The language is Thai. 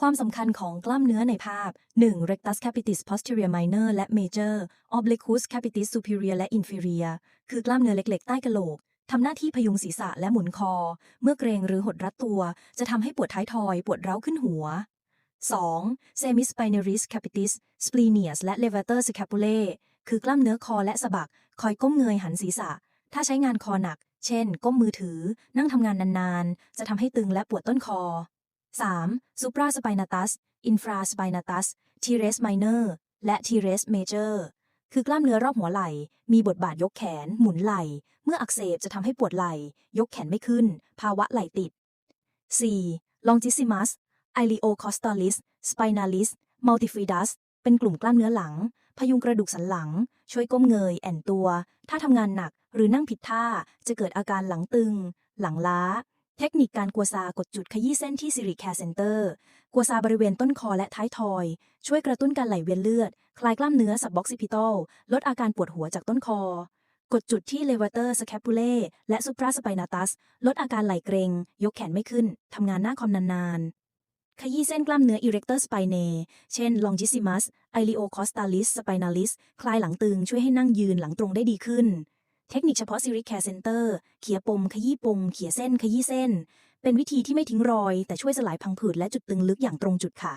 ความสำคัญของกล้ามเนื้อในภาพ 1. rectus capitis posterior minor และ major obliquus capitis superior และ inferior คือกล้ามเนื้อเล็กๆ ใต้กะโหลกทำหน้าที่พยุงศีรษะและหมุนคอ เมื่อเกรงหรือหดรัดตัว จะทำให้ปวดท้ายทอย ปวดเร้าขึ้นหัว 2. semispinalis capitis splenius และ levator scapulae คือกล้ามเนื้อคอและสะบัก คอยก้มเงยหันศีรษะ ถ้าใช้งานคอหนัก เช่น ก้มมือถือ นั่งทำงานนานๆ จะทำให้ตึงและปวดต้นคอ 3. supraspinatus infraspinatus teres minor และ teres major คือกล้ามเนื้อรอบหัวไหล่ มีบทบาทยกแขน หมุนไหล่ เมื่ออักเสบจะทำให้ปวดไหล่ ยกแขนไม่ขึ้น ภาวะไหล่ติด 4. longissimus iliocostalis spinalis multifidus เป็นกลุ่มกล้ามเนื้อหลัง พยุงกระดูกสันหลัง ช่วยก้มเงย แอนตัว ถ้าทำงานหนักหรือนั่งผิดท่า จะเกิดอาการหลังตึง หลังล้า เทคนิคการกัวซากดจุดขยี้เส้นที่ Siri Care Center กัวซาบริเวณต้นคอและท้ายทอย ช่วยกระตุ้นการไหลเวียนเลือด คลายกล้ามเนื้อ suboccipital ลลดอาการปวดหัวจากต้นคอ กดจุดที่ levator scapulae และ supraspinatus ลดอาการไหลเกรง ยกแขนไม่ขึ้น ทำงานหน้าคอมนานๆ ขยี้เส้นกล้ามเนื้อ erector spinae เนเช่น longissimus iliocostalis spinalis คลายหลังตึงช่วยให้นั่งยืนหลังตรงได้ดีขึ้น เทคนิคเฉพาะ Siri Care Center เขี่ยปม ขยี้ปม เขี่ยเส้น ขยี้เส้น เป็นวิธีที่ไม่ทิ้งรอย แต่ช่วยสลายพังผืดและจุดตึงลึกอย่างตรงจุดค่ะ